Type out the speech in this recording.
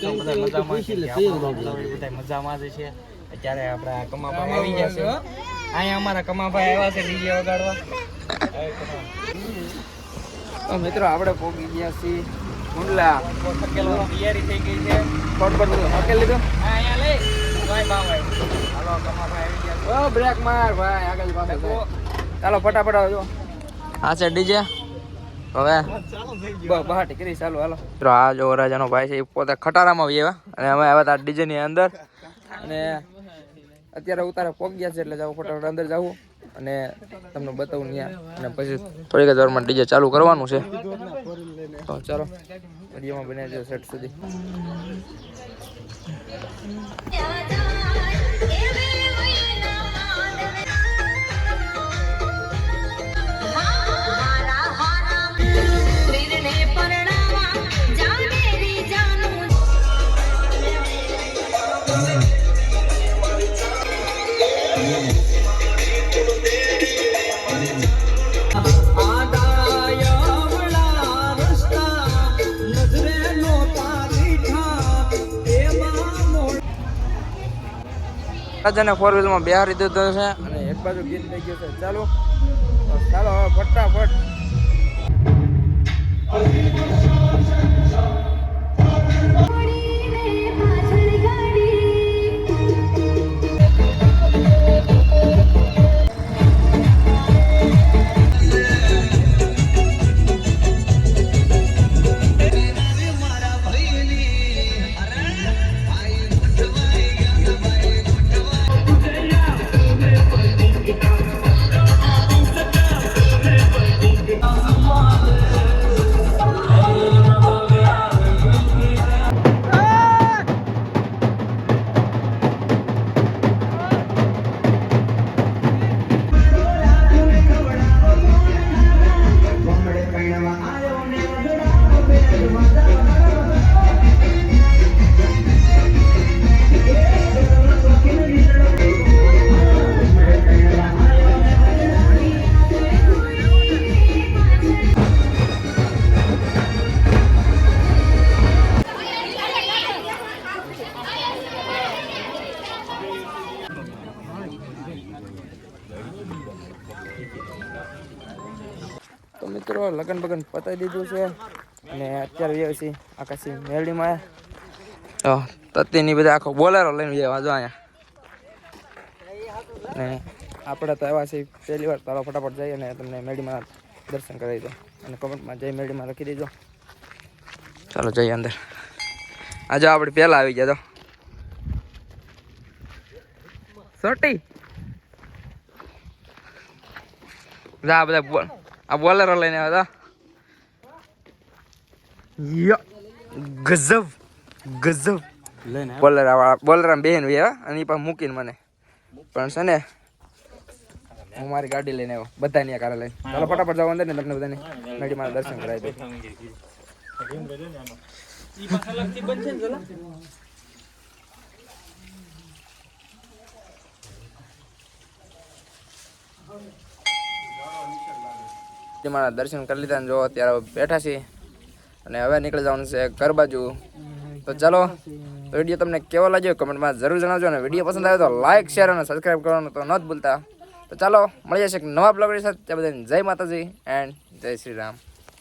છો? બધા મજામાં છે? બધા મજામાં જ છે? અત્યારે આપણા કમાભાઈ આવી ગયા છે. અહીંયા અમારા કમાભાઈ આવ્યા છે ડીજે વગાડવા. તો મિત્રો આપણે પહોંચી ગયા છીએ મુંડલા થકેલવાની તૈયારી થઈ ગઈ છે. કોટ પર હકેલ લીધું? હા અહીંયા લઈ ભાઈ ભાઈ હાલો કમાભાઈ આવી ગયા ઓ બ્રેક માર ભાઈ આગળ પાછળ ચાલો ફટાફટ આવજો. હા છે ડીજે. હવે? બહાટી કરી ચાલુ હાલો. આ જો રાજાનો ભાઈ છે એ પોતે ખટારામાં આવ્યા. અને અમે આવ્યા હતા ડીજે ની અંદર. અને અત્યારે ઉતારે પોગ ગયા છે એટલે જાવ ફટાફટ અંદર જવું અને તમને બતાવું ત્યાં અને પછી થોડીક જ વારમાં ડીજે ચાલુ કરવાનું છે. તો ચાલો વિડીયોમાં બની જાય સેટ સુધી. રાજાને ફોર વ્હીલમાં બિહારી દીધો છે અને એક બાજુ ગીત થઈ ગયું છે. ચાલો ચાલો હવે ફટાફટ. તો મિત્રો લગન બગન પતાવી દીધું છે. અને અત્યારે આવ્યા છે. આકાશી મેરડીમાં તો તત્તીની બધા આખો બોલેરો લઈને આવ્યા વાંધો અહીંયા. અને આપણે તો આવ્યા છીએ પહેલી વાર તારો ફટાફટ જઈએ અને તમને મેરડીમાં દર્શન કરાવી દો. અને કમેન્ટમાં જય મેરડીમાં લખી દેજો. ચાલો, જઈએ અંદર. આજે આપણે પહેલાં આવી ગયા તો. સોટી. જા બધા બોલ. આ બોલેરો લઈને આવ્યા હતા. ગજબ ગજબ બોલેરા વાળા બોલર બેન આવ્યા અને એ પણ મૂકીને મને. પણ છે ને હું મારી ગાડી લઈને આવ્યો. બધાની આ કાર લઈને. ચાલો ફટાફટ જાવ અંદર ને તમને બધાને. નડી મારા દર્શન કરાવી દઉં મારા દર્શન કરી લીધા જો અત્યારે બેઠા છીએ અને હવે નીકળી જવાનું છે ઘર બાજુ. તો ચાલો વીડિયો તમને કેવો લાગ્યો કમેન્ટમાં જરૂર જણાવજો અને વીડિયો પસંદ આવ્યો તો લાઇક શેર અને સબસ્ક્રાઈબ કરવાનું તો ન જ ભૂલતા. તો ચાલો મળી જશે નવા બ્લોગ સાથે. ત્યાં બધાને જય માતાજી એન્ડ જય શ્રી રામ.